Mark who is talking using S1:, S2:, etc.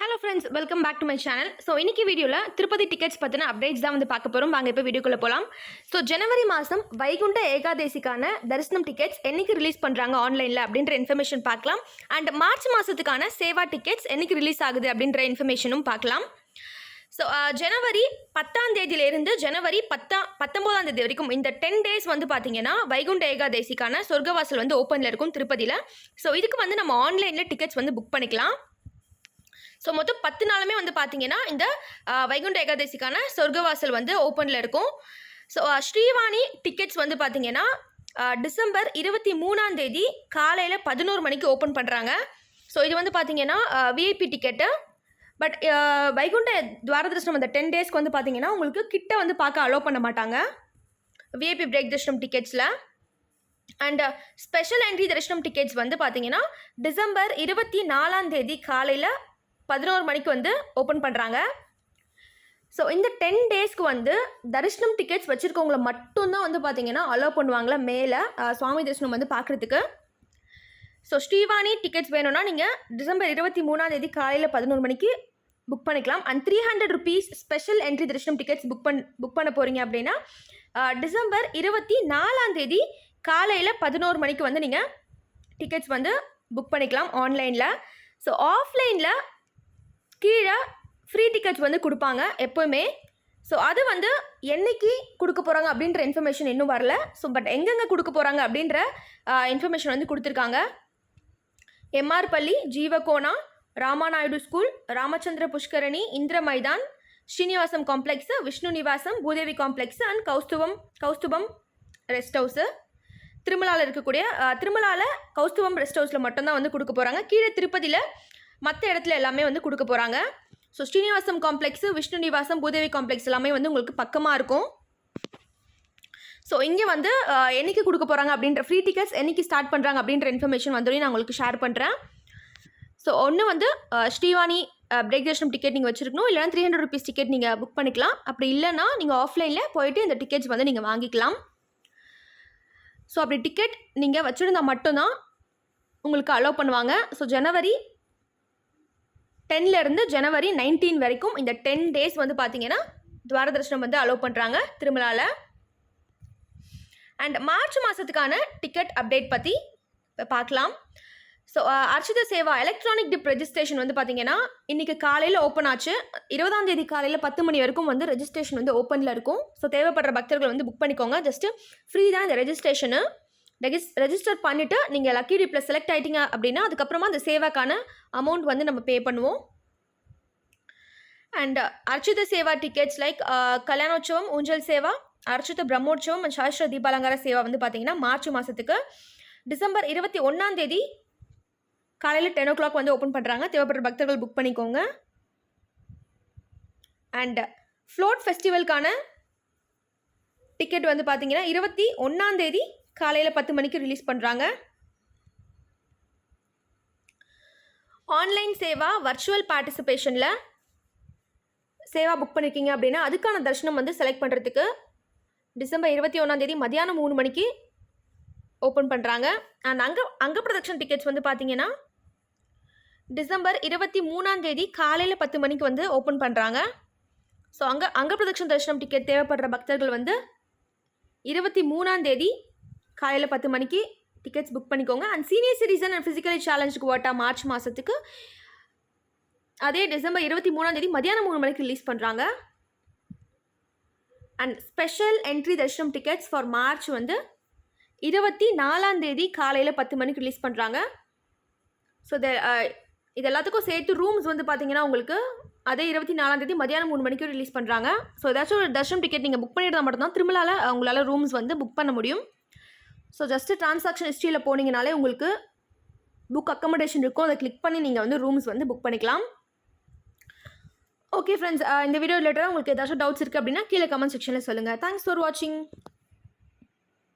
S1: Hello friends welcome back to my channel so இன்னைக்கு வீடியோவில் Tirupati tickets பற்றின அப்டேட்ஸ் தான் வந்து பார்க்க போகிறோம் வாங்க இப்போ வீடியோக்குள்ளே போகலாம் ஸோ ஜனவரி மாதம் வைகுண்ட ஏகாதேசிக்கான தரிசனம் டிக்கெட்ஸ் என்னைக்கு ரிலீஸ் பண்ணுறாங்க ஆன்லைனில் அப்படின்ற இன்ஃபர்மேஷன் பார்க்கலாம். அண்ட் மார்ச் மாதத்துக்கான சேவா டிக்கெட்ஸ் என்றைக்கு ரிலீஸ் ஆகுது அப்படின்ற இன்ஃபர்மேஷனும் பார்க்கலாம். ஸோ ஜனவரி பத்தாம் தேதியிலேருந்து ஜனவரி பத்தாம் பத்தொம்போதாம் தேதி வரைக்கும் இந்த டென் டேஸ் வந்து பார்த்தீங்கன்னா வைகுண்ட ஏகாதேசிக்கான சொர்க்கவாசல் வந்து ஓப்பனில் இருக்கும் திருப்பதியில். ஸோ இதுக்கு வந்து நம்ம ஆன்லைனில் டிக்கெட்ஸ் வந்து புக் பண்ணிக்கலாம். ஸோ மொத்தம் பத்து நாளுமே வந்து பார்த்தீங்கன்னா இந்த வைகுண்ட ஏகாதசிக்கான சொர்க்கவாசல் வந்து ஓப்பனில் இருக்கும். ஸோ ஸ்ரீவாணி டிக்கெட்ஸ் வந்து பார்த்தீங்கன்னா டிசம்பர் இருபத்தி மூணாம் தேதி காலையில் பதினோரு மணிக்கு ஓப்பன் பண்ணுறாங்க ஸோ இது வந்து பார்த்தீங்கன்னா VIP ticket but Vaikunta Dwaradarshanam அந்த டென் டேஸ்க்கு வந்து பார்த்தீங்கன்னா உங்களுக்கு கிட்ட வந்து பார்க்க அலோவ் பண்ண மாட்டாங்க. விஐபி பிரேக் தர்ஷனம் டிக்கெட்ஸில் அண்ட் ஸ்பெஷல் என்ட்ரி தரிசனம் டிக்கெட்ஸ் வந்து பார்த்தீங்கன்னா டிசம்பர் இருபத்தி நாலாம் தேதி காலையில் பதினோரு மணிக்கு வந்து ஓப்பன் பண்ணுறாங்க ஸோ இந்த டென் டேஸ்க்கு வந்து தரிசனம் டிக்கெட்ஸ் வச்சுருக்கவங்கள மட்டும்தான் வந்து பார்த்தீங்கன்னா அலோவ் பண்ணுவாங்களே மேலே சுவாமி தரிசனம் வந்து பார்க்குறதுக்கு ஸோ ஸ்ரீவாணி டிக்கெட்ஸ் வேணும்னா நீங்கள் டிசம்பர் இருபத்தி மூணாம் தேதி காலையில் பதினோரு மணிக்கு புக் பண்ணிக்கலாம். And three hundred rupees special entry தரிசனம் டிக்கெட்ஸ் புக் பண் புக் பண்ண போகிறீங்க அப்படின்னா டிசம்பர் இருபத்தி நாலாம் தேதி காலையில் பதினோரு மணிக்கு வந்து நீங்கள் டிக்கெட்ஸ் வந்து புக் பண்ணிக்கலாம் ஆன்லைனில் ஸோ ஆஃப்லைனில் கீழே ஃப்ரீ டிக்கெட்ஸ் வந்து கொடுப்பாங்க எப்போவுமே. ஸோ அது வந்து என்னைக்கு கொடுக்க போகிறாங்க அப்படின்ற இன்ஃபர்மேஷன் இன்னும் வரல. ஸோ பட் எங்கெங்கே கொடுக்க போகிறாங்க அப்படின்ற இன்ஃபர்மேஷன் வந்து கொடுத்துருக்காங்க. MR Palli Jeevakona Ramanaidu school Ramachandra Pushkarini Indira Maidan Srinivasam complex Vishnu Nivasam Bhudevi complex and Kaustubham Kaustubham rest house திருமலாவில் இருக்கக்கூடிய திருமலாவில் கௌஸ்துவம் ரெஸ்ட் ஹவுஸில் மட்டும்தான் வந்து கொடுக்க போகிறாங்க கீழே திருப்பதியில் மற்ற இடத்துல எல்லாமே வந்து கொடுக்க போகிறாங்க so Srinivasam complex Vishnu Nivasam Bhudevi complex எல்லாமே வந்து உங்களுக்கு பக்கமாக இருக்கும். ஸோ இங்கே வந்து என்றைக்கு என்னைக்கு கொடுக்க போகிறாங்க அப்படின்ற ஃப்ரீ டிக்கெட்ஸ் என்னைக்கு ஸ்டார்ட் பண்ணுறாங்க அப்படின்ற இன்ஃபர்மேஷன் வந்து நான் உங்களுக்கு ஷேர் பண்ணுறேன் ஸோ ஒன்று வந்து ஸ்ரீவாணி பிரேக் தர்ஷனம் டிக்கெட் நீங்கள் வச்சுருக்கணும். இல்லைனா த்ரீ ஹண்ட்ரட் ருபீஸ் டிக்கெட் நீங்கள் புக் பண்ணிக்கலாம். அப்படி இல்லைன்னா நீங்கள் ஆஃப்லைனில் போயிட்டு இந்த டிக்கெட்ஸ் வந்து நீங்கள் வாங்கிக்கலாம். ஸோ அப்படி டிக்கெட் நீங்கள் வச்சுருந்தா மட்டும்தான் உங்களுக்கு அலோவ் பண்ணுவாங்க. ஸோ ஜனவரி டென்லேருந்து ஜனவரி நைன்டீன் வரைக்கும் இந்த டென் டேஸ் வந்து பார்த்தீங்கன்னா துவாரதர்ஷனம் வந்து அலோவ் பண்ணுறாங்க திருமலாவில் அண்ட் மார்ச் மாதத்துக்கான டிக்கெட் அப்டேட் பற்றி இப்போ பார்க்கலாம் so அர்ச்சித Seva electronic dip registration வந்து பார்த்தீங்கன்னா இன்றைக்கி காலையில் ஓப்பன் ஆச்சு. இருபதாம் தேதி காலையில் பத்து மணி வரைக்கும் வந்து ரெஜிஸ்ட்ரேஷன் வந்து ஓப்பனில் இருக்கும். ஸோ தேவைப்படுற பக்தர்கள் வந்து புக் பண்ணிக்கோங்க. ஜஸ்ட்டு ஃப்ரீ தான் இந்த ரெஜிஸ்ட்ரேஷனு ரெஜிஸ் ரெஜிஸ்டர் பண்ணிவிட்டு நீங்கள் லக்கி டிப்பில் செலக்ட் ஆகிட்டீங்க அப்படின்னா அதுக்கப்புறமா அந்த சேவாக்கான அமௌண்ட் வந்து நம்ம பே பண்ணுவோம். And அர்ச்சித Seva tickets like Kalyanotsavam ஊஞ்சல் சேவா அர்ச்சித பிரம்மோற்சவம் அண்ட் சாஸ்திர தீபாலங்கார சேவா வந்து பார்த்தீங்கன்னா மார்ச் மாதத்துக்கு டிசம்பர் இருபத்தி ஒன்றாம் தேதி காலையில் டென் ஓ கிளாக் வந்து ஓப்பன் பண்ணுறாங்க தேவைப்படுற பக்தர்கள் புக் பண்ணிக்கோங்க. அண்ட் ஃப்ளோட் ஃபெஸ்டிவலுக்கான டிக்கெட் வந்து பார்த்தீங்கன்னா இருபத்தி ஒன்றாந்தேதி காலையில் பத்து மணிக்கு ரிலீஸ் பண்ணுறாங்க ஆன்லைன் சேவா வர்ச்சுவல் பார்ட்டிசிபேஷனில் சேவா புக் பண்ணியிருக்கீங்க அப்படின்னா அதுக்கான தரிசனம் வந்து செலக்ட் பண்ணுறதுக்கு டிசம்பர் இருபத்தி ஒன்றாந்தேதி மதியானம் மூணு மணிக்கு ஓப்பன் பண்ணுறாங்க அண்ட் அங்க அங்க ப்ரொடக்ஷன் டிக்கெட்ஸ் வந்து பார்த்தீங்கன்னா டிசம்பர் இருபத்தி மூணாந்தேதி காலையில் பத்து மணிக்கு வந்து ஓப்பன் பண்ணுறாங்க ஸோ அங்கே அங்க ப்ரொடக்ஷன் தரிசனம் டிக்கெட் தேவைப்படுற பக்தர்கள் வந்து இருபத்தி மூணாந்தேதி காலையில் பத்து மணிக்கு டிக்கெட்ஸ் புக் பண்ணிக்கோங்க. And senior citizen and physically சேலஞ்சுக்கு ஓட்டா மார்ச் மாதத்துக்கு அதே டிசம்பர் இருபத்தி மூணாம் தேதி மதியானம் மூணு மணிக்கு ரிலீஸ் பண்ணுறாங்க அண்ட் ஸ்பெஷல் என்ட்ரி தர்ஷனம் டிக்கெட்ஸ் ஃபார் மார்ச் வந்து இருபத்தி நாலாம் தேதி காலையில் பத்து மணிக்கு ரிலீஸ் பண்ணுறாங்க ஸோ இது எல்லாத்துக்கும் சேர்த்து ரூம்ஸ் வந்து பார்த்தீங்கன்னா உங்களுக்கு அதே இருபத்தி நாலாம் தேதி மதியானம் மூணு மணிக்கு ரிலீஸ் பண்ணுறாங்க ஸோ ஏதாச்சும் ஒரு தர்ஷனம் டிக்கெட் நீங்கள் புக் பண்ணியிருந்தா மட்டும்தான் திருமலால உங்களால் ரூம்ஸ் வந்து புக் பண்ண முடியும். ஸோ ஜஸ்ட்டு ட்ரான்சாக்ஷன் ஹிஸ்ட்ரியில் போனீங்கனாலே உங்களுக்கு புக் அக்கமடேஷன் இருக்கும். அதை கிளிக் பண்ணி நீங்கள் வந்து ரூம்ஸ் வந்து புக் பண்ணிக்கலாம். ஓகே ஃப்ரெண்ட்ஸ் இந்த வீடியோ ரிலேட்டடாக உங்களுக்கு ஏதாச்சும் டவுட்ஸ் இருக்குது அப்படின்னா கீழே கமெண்ட் செக்ஷனில் சொல்லுங்கள் தேங்க்ஸ் ஃபார் வாட்சிங்